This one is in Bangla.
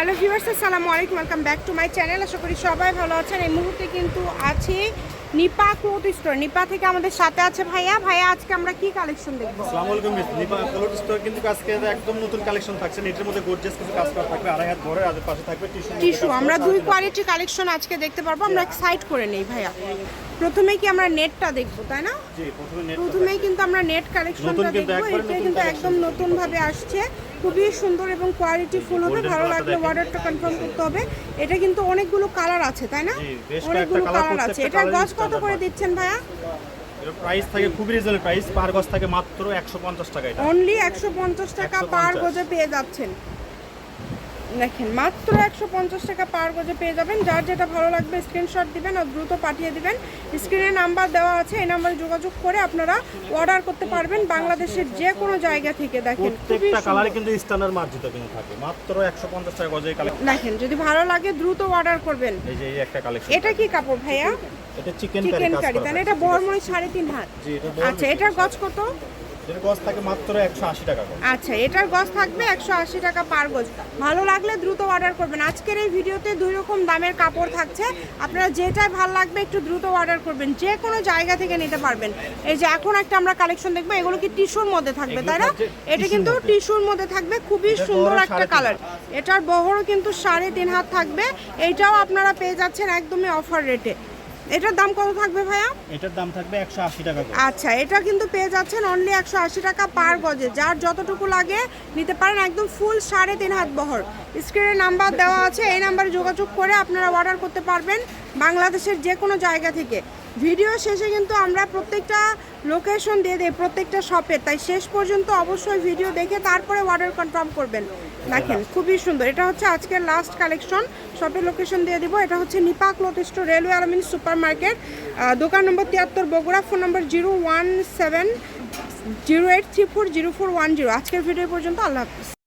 হ্যালো ভিউয়ার্স আসসালামু আলাইকুম welcome back to my channel. আশা করি সবাই ভালো আছেন। এই মুহূর্তে কিন্তু আছি নিপা ক্লোথ স্টোর। নিপা থেকে আমাদের সাথে আছে ভাইয়া। ভাইয়া আজকে আমরা কি কালেকশন দেখব? আসসালামু আলাইকুম নিপা ক্লোথ স্টোর কিন্তু আজকে একদম নতুন কালেকশন থাকছে। নেটের মধ্যে গর্জিয়াস কিছু কাজ করা থাকবে। আড়াই হাত ভরে আর পাশে থাকবে টিস্যু টিস্যু আমরা দুই কোয়ালিটি কালেকশন আজকে দেখতে পারব। আমরা সাইড করে নেই ভাইয়া। প্রথমে কি আমরা নেটটা দেখব তাই না? জি প্রথমে নেট প্রথমেই কিন্তু আমরা নেট কালেকশনটা দেখব। এটা কিন্তু একদম নতুন ভাবে আসছে। খুবই সুন্দর এবং কোয়ালিটি ফুল হবে ভালো লাগলে অর্ডারটা কনফার্ম করতে হবে। এটা কিন্তু অনেকগুলো কালার আছে তাই না? অনেকগুলো কালার আছে। এটা এটার গজ কত করে দিচ্ছেন ভাইয়া? প্রাইস থাকে খুবই রিজনেবল প্রাইস পার গজ থাকে মাত্র 150 টাকা এটা অনলি একশো পঞ্চাশ টাকা 150 পার গজে পেয়ে যাচ্ছেন। দেখেন মাত্র একশো পঞ্চাশ টাকা পার গজে পেয়ে যাবেন। যার যেটা ভালো লাগবে স্ক্রিনশট দিবেন আর দ্রুত পাঠিয়ে দিবেন। স্ক্রিনে নাম্বার দেওয়া আছে এই নাম্বারে যোগাযোগ করে আপনারা অর্ডার করতে পারবেন বাংলাদেশের যে কোনো জায়গা থেকে দেখেন প্রত্যেকটা কালারে কিন্তু স্ট্যান্ডার্ড মার্জিত কিন্তু থাকে। মাত্র 150 টাকা গজে কালেকশন দেখেন যদি ভালো লাগে দ্রুত অর্ডার করবেন। এই যে এই একটা কালেকশন এটা কি কাপড় ভাইয়া? এটা চিকেন কারি চিকেন কারি তাহলে। এটা সাড়ে তিন হাত। জি এটা আচ্ছা এটার গজ কত? এর গজ থাকে মাত্র 180 টাকা আচ্ছা এটার গজ থাকবে একশো আশি টাকা পার গজ ভালো লাগলে দ্রুত অর্ডার করবেন। আজকের এই ভিডিওতে দুই রকম দামের কাপড় থাকছে। আপনারা যেটাই ভালো লাগবে একটু দ্রুত অর্ডার করবেন। যে কোনো জায়গা থেকে নিতে পারবেন। এই যে এখন একটা আমরা কালেকশন দেখব এগুলো কি টিস্যুর মধ্যে থাকবে তাই না? এটা কিন্তু। টিস্যুর মধ্যে থাকবে। খুবই সুন্দর একটা কালার এটার বহরও কিন্তু সাড়ে তিন হাত থাকবে। এইটাও আপনারা পেয়ে যাচ্ছেন একদমই অফার রেটে এটার দাম কত থাকবে ভাইয়া? এটার দাম থাকবে 180 টাকা গজ আচ্ছা এটা কিন্তু পেয়ে যাচ্ছেন অনলি একশো আশি টাকা পার গজে। যার যতটুকু লাগে নিতে পারেন একদম ফুল সাড়ে তিন হাত বহর। স্ক্রিনে নাম্বার দেওয়া আছে এই নাম্বারে যোগাযোগ করে আপনারা অর্ডার করতে পারবেন বাংলাদেশের যে কোনো জায়গা থেকে। ভিডিও শেষে কিন্তু আমরা প্রত্যেকটা লোকেশন দিয়ে দিই, প্রত্যেকটা শপের তাই শেষ পর্যন্ত অবশ্যই ভিডিও দেখে তারপরে অর্ডার কনফার্ম করবেন। দেখেন, খুবই সুন্দর। এটা হচ্ছে আজকের লাস্ট কালেকশন শপের লোকেশন দিয়ে দিব। এটা হচ্ছে Nipa cloth store railway Alamin super market দোকান নম্বর তিয়াত্তর, Bogura phone number zero one seven zero eight three four zero four one zero আজকের ভিডিও পর্যন্ত। আল্লাহ হাফিজ।